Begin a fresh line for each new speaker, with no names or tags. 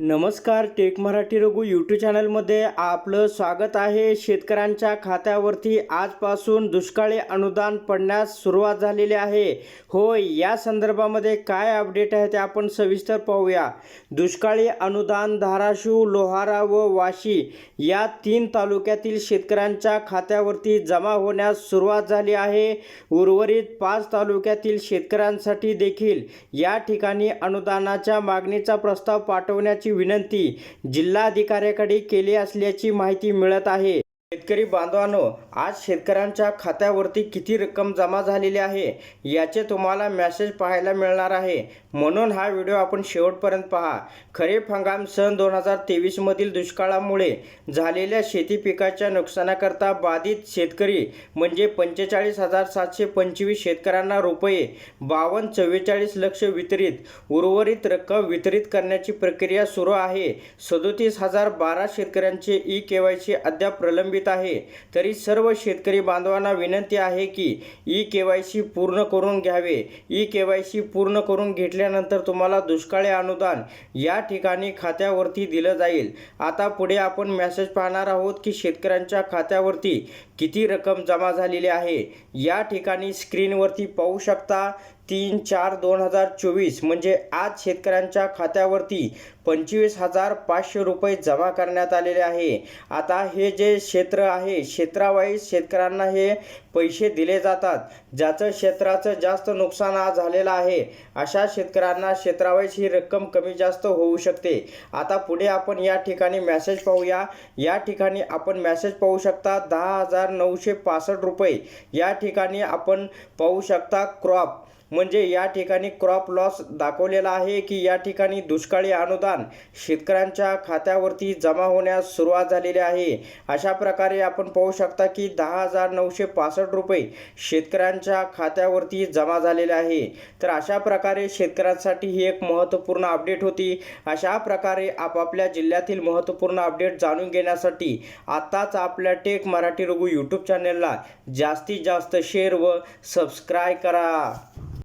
नमस्कार take Marathi Raghu YouTube चॅनलमध्ये आपलं स्वागत आहे. शेतकऱ्यांच्या खात्यावरती आजपासून दुष्काळी अनुदान पडण्यास सुरुवात झालेली आहे. होय या संदर्भामध्ये काय अपडेट आहे ते आपण सविस्तर पाहूया. दुष्काळी अनुदान धाराशिव लोहारा व वाशी या तीन तालुक्यातील शेतकऱ्यांच्या खात्यावरती जमा होण्यास सुरुवात झाली आहे. उर्वरित पाच तालुक्यातील शेतकऱ्यांसाठी देखील या ठिकाणी अनुदानाच्या मागणीचा प्रस्ताव पाठवण्याची विनंती जिल्हाधिकाऱ्याकडे केली असल्याची माहिती मिळत आहे. शेतकरी बांधवांनो आज शेतकऱ्यांच्या खात्यावरती किती रक्कम जमा झालेली आहे याचे तुम्हाला मॅसेज पाहायला मिळणार आहे. म्हणून हा व्हिडिओ आपण शेवटपर्यंत पहा. खरीप हंगाम सन दोन हजार तेवीसमधील दुष्काळामुळे झालेल्या शेती पिकाच्या नुकसानाकरता बाधित शेतकरी म्हणजे पंचेचाळीस हजार सातशे पंचवीस शेतकऱ्यांना रुपये बावन्न चव्वेचाळीस लक्ष वितरित उर्वरित रक्कम वितरित करण्याची प्रक्रिया सुरू आहे. सदोतीस हजार बारा शेतकऱ्यांचे ई के वाय सी अद्याप प्रलंबित आहे. तरी सर्व शेतकरी बांधवांना विनंती आहे की ई के वाय सी पूर्ण करून घ्यावे. ई के वाय सी पूर्ण करून घेतल्यानंतर तुम्हाला दुष्काळी अनुदान या ठिकाणी खात्यावरती दिलं जाईल. आता पुढे आपण मेसेज पाहणार आहोत की शेतकऱ्यांच्या खात्यावरती किती रक्कम जमा झालेली आहे. या ठिकाणी स्क्रीनवरती पाहू शकता तीन चार दोन हजार चोवीस म्हणजे आज शेतकऱ्यांच्या खात्यावरती पंचवीस हजार पाचशे रुपये जमा करण्यात आलेले आहे. आता हे जे क्षेत्र आहे. क्षेत्रावाईज शेतकऱ्यांना हे पैसे दिले जातात ज्याचं क्षेत्राचं जास्त नुकसान आज झालेलं आहे. अशा शेतकऱ्यांना क्षेत्रावाईज ही रक्कम कमी जास्त होऊ शकते. आता पुढे आपण या ठिकाणी मेसेज पाहूया. या ठिकाणी आपण मॅसेज पाहू शकता दहा हजार नऊशे पासष्ट रुपये. या ठिकाणी आपण पाहू शकता क्रॉप म्हणजे या ठिकाणी क्रॉप लॉस दाखवलेला आहे की या ठिकाणी दुष्काळी अनुदान शेतकऱ्यांच्या खात्यावरती जमा होण्यास सुरुवात झालेली आहे. अशा प्रकारे आपण पाहू शकता की दहा हजार नऊशे पासष्ट रुपये शेतकऱ्यांच्या खात्यावरती जमा झालेले आहे. तर अशा प्रकारे शेतकऱ्यांसाठी ही एक महत्त्वपूर्ण अपडेट होती. अशा प्रकारे आपापल्या जिल्ह्यातील महत्त्वपूर्ण अपडेट जाणून घेण्यासाठी आत्ताच आपल्या टेक मराठी रघु यूट्यूब चॅनलला जास्तीत जास्त शेअर व सबस्क्राईब करा.